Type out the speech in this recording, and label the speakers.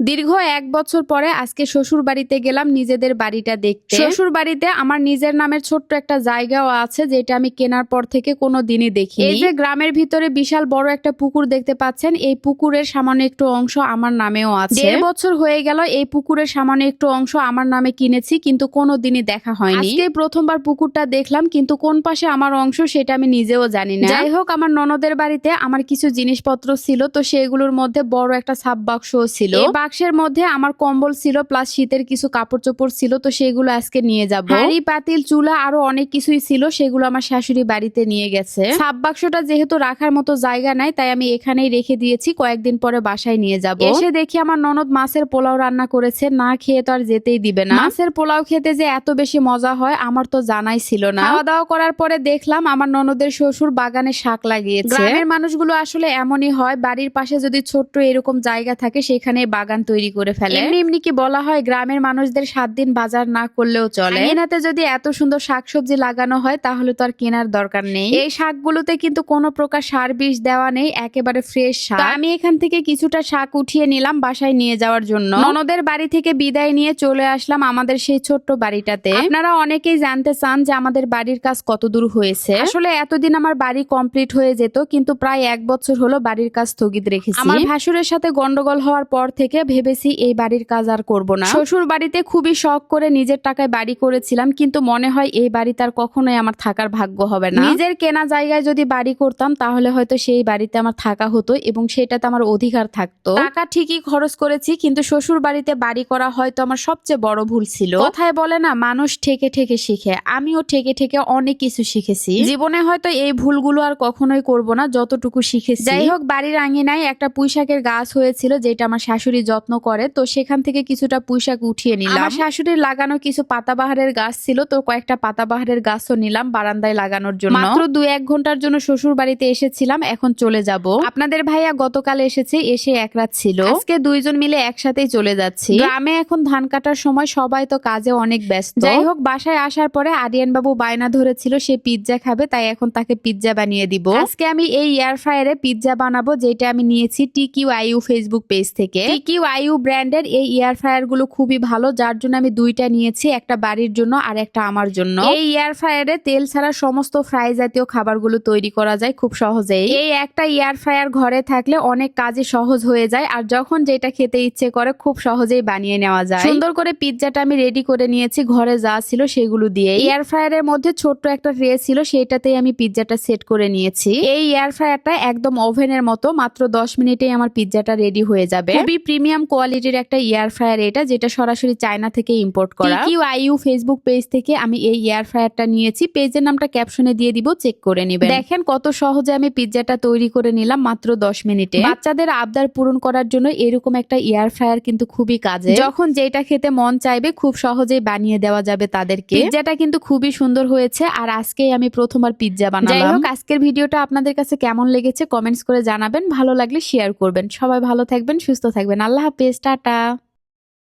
Speaker 1: দীর্ঘ এক বছর পরে আজকে শ্বশুর বাড়িতে গেলাম নিজেদের বাড়িটা দেখতে। শ্বশুর বাড়িতে আমার নিজের নামের ছোট্ট একটা জায়গাও আছে যেটা আমি কেনার পর থেকে কোনো দিনই দেখি এই যে গ্রামের ভিতরে বিশাল বড় একটা পুকুর দেখতে পাচ্ছেন এই পুকুরের সামান্য একটু অংশ আমার নামেও আছে। দেড় বছর হয়ে গেল এই পুকুরের সামান্য একটু অংশ আমার নামে কিনেছি কিন্তু কোনো দিনই দেখা হয়নি। আজকে প্রথমবার পুকুরটা দেখলাম কিন্তু কোন পাশে আমার অংশ সেটা আমি নিজেও জানি না। যাই হোক আমার ননদের বাড়িতে আমার কিছু জিনিসপত্র ছিল তো সেগুলোর মধ্যে বড় একটা সাব বাক্সও ছিল বাক্সের মধ্যে আমার কম্বল ছিল প্লাস শীতের কিছু কাপড় চোপড় ছিল তো সেগুলো আজকে নিয়ে যাব। হাড়ি পাতিল চুলা আরও অনেক কিছুই ছিল সেগুলো আমার শাশুড়ি বাড়িতে নিয়ে গেছে। সাব বাক্সটা যেহেতু রাখার মতো জায়গা নাই তাই আমি এখানেই রেখে দিয়েছি কয়েকদিন পরে বাসায় নিয়ে যাব। এসে দেখি আমার ননদ মাছের পোলাও রান্না করেছে না খেয়ে তো আর যেতেই দিবে না। মাছের পোলাও খেতে যে এত বেশি মজা হয় আমার তো জানাই ছিল না। খাওয়া দাওয়া করার পরে দেখলাম আমার ননদের শ্বশুর বাগানে শাক লাগিয়েছে। গ্রামের মানুষগুলো আসলে এমনই হয় বাড়ির পাশে যদি ছোট্ট এরকম জায়গা থাকে সেখানে বাগান তৈরি করে ফেলে। এমনি এমনি কি বলা হয় গ্রামের মানুষদের সাত দিন বাজার না করলেও চলে? এনাতে যদি এত সুন্দর শাকসবজি লাগানো হয় তাহলে তো আর কেনার দরকার নেই। এই শাকগুলোতে কিন্তু কোনো প্রকার সার বিষ দেওয়া নেই একেবারে ফ্রেশ শাক। আমি এখান থেকে কিছুটা শাক উঠিয়ে নিলাম বাসায় নিয়ে যাওয়ার জন্য। ননদের বাড়ি থেকে বিদায় নিয়ে চলে আসলাম আমাদের সেই ছোট্ট বাড়িটাতে। আপনারা অনেকেই জানতে চান যে আমাদের বাড়ির কাজ কত দূর হয়েছে। আসলে এতদিন আমার বাড়ি কমপ্লিট হয়ে যেত কিন্তু প্রায় এক বছর হলো বাড়ির কাজ স্থগিত রেখেছি। আমার ভাসুরের সাথে গন্ডগোল হওয়ার পর থেকে ভেবেছি এই বাড়ির কাজ আর করব না। শ্বশুর বাড়িতে খুবই শখ করে নিজের টাকায় বাড়ি করেছিলাম কিন্তু মনে হয় এই বাড়িতে আর কখনোই আমার থাকার ভাগ্য হবে না। নিজের কেনা জায়গায় যদি বাড়ি করতাম তাহলে হয়তো সেই বাড়িতে আমার থাকা হতো এবং সেটাতে আমার অধিকার থাকতো। টাকা ঠিকই খরচ করেছি কিন্তু শ্বশুর বাড়িতে বাড়ি করা হয়তো আমার সবচেয়ে বড় ভুল ছিল। কথায় বলে না মানুষ ঠেকে ঠেকে শিখে। আমিও ঠেকে ঠেকে অনেক কিছু শিখেছি। জীবনে হয়তো এই ভুলগুলো আর কখনোই করব না যতটুকু শিখেছি। যাই হোক বাড়ির আঙিনায় একটা পুঁইশাকের গাছ হয়েছিল যেটা আমার শাশুড়ি যত্ন করে তো সেখান থেকে কিছুটা পুঁইশাক উঠিয়ে নিলাম। আমার শাশুড়ির লাগানো কিছু পাতাবাহারের গাছ ছিল তো কয়েকটা পাতাবাহারের গাছও নিলাম বারান্দায় লাগানোর জন্য। মাত্র দু এক ঘণ্টার জন্য শ্বশুর বাড়িতে এসেছিলাম এখন চলে যাব। আপনাদের ভাইয়া গতকাল এসেছে এসে এক রাত ছিল। আজকে দুইজন মিলে একসাথেই চলে যাচ্ছি। গ্রামে এখন ধান কাটার সময় সবাই তো কাজে অনেক ব্যস্ত। যাই হোক বাসায় আসার পরে আরিয়ান বাবু বায়না ধরেছিল সে পিৎজা খাবে তাই এখন তাকে পিৎজা বানিয়ে দিব। আজকে আমি এই এয়ার ফ্রায়ারে পিৎজা বানাবো যেটা আমি নিয়েছি টিকিউ আইউ ফেসবুক পেজ থেকে। টিকিউ আইউ ব্র্যান্ডের এই এয়ার ফ্রায়ারগুলো খুবই ভালো, যার জন্য আমি দুইটা নিয়েছি, একটা বাড়ির জন্য আর একটা আমার জন্য। এই এয়ার ফ্রায়ারে তেল ছাড়া সমস্ত ফ্রাই জাতীয় খাবারগুলো তৈরি করা যায় খুব সহজেই। এই একটা এয়ার ফ্রায়ার ঘরে থাকলে অনেক কাজে সহজ হয়ে যায়, আর যখন যেটা খেতে ইচ্ছে করে খুব সহজেই বানিয়ে নেওয়া যায়। সুন্দর করে পিৎজাটা আমি রেডি করে নিয়েছি, ঘরে যা ছিল সেগুলো দিয়ে। এয়ার ফ্রায়ারের মধ্যে ছোট্ট একটা ট্রে ছিল, সেটাতেই আমি পিৎজাটা সেট করে নিয়েছি। এই এয়ার ফ্রায়ারটা একদম ওভেনের মতো, মাত্র দশ মিনিটেই আমার পিৎজাটা রেডি হয়ে যাবে। খুবই প্রিমিয়াম কোয়ালিটির একটা এয়ার ফ্রায়ার এটা যেটা সরাসরি চায়না থেকে ইম্পোর্ট করা। কিউ আইইউ ফেসবুক পেজ থেকে আমি এই এয়ার ফ্রায়ারটা নিয়েছি। পেজের নামটা ক্যাপশনে দিয়ে দিব চেক করে নেবেন। দেখেন কত সহজে আমি পিৎজাটা তৈরি করে নিলাম মাত্র দশ মিনিটে বাচ্চাদের আবদার পূরণ করার জন্য এরকম একটা এয়ার ফ্রায়ার কিন্তু খুবই কাজে যখন যেটা খেতে মন চাইবে খুব সহজেই বানিয়ে দেওয়া যাবে তাদেরকে। পিৎজাটা কিন্তু খুবই সুন্দর হয়েছে আর আজকেই আমি প্রথমবার পিৎজা বানালাম। যাই হোক আজকের ভিডিওটা আপনাদের কাছে কেমন লেগেছে কমেন্টস করে জানাবেন ভালো লাগলে শেয়ার করবেন। সবাই ভালো থাকবেন সুস্থ থাকবেন। আল্লাহ হাফেজ টাটা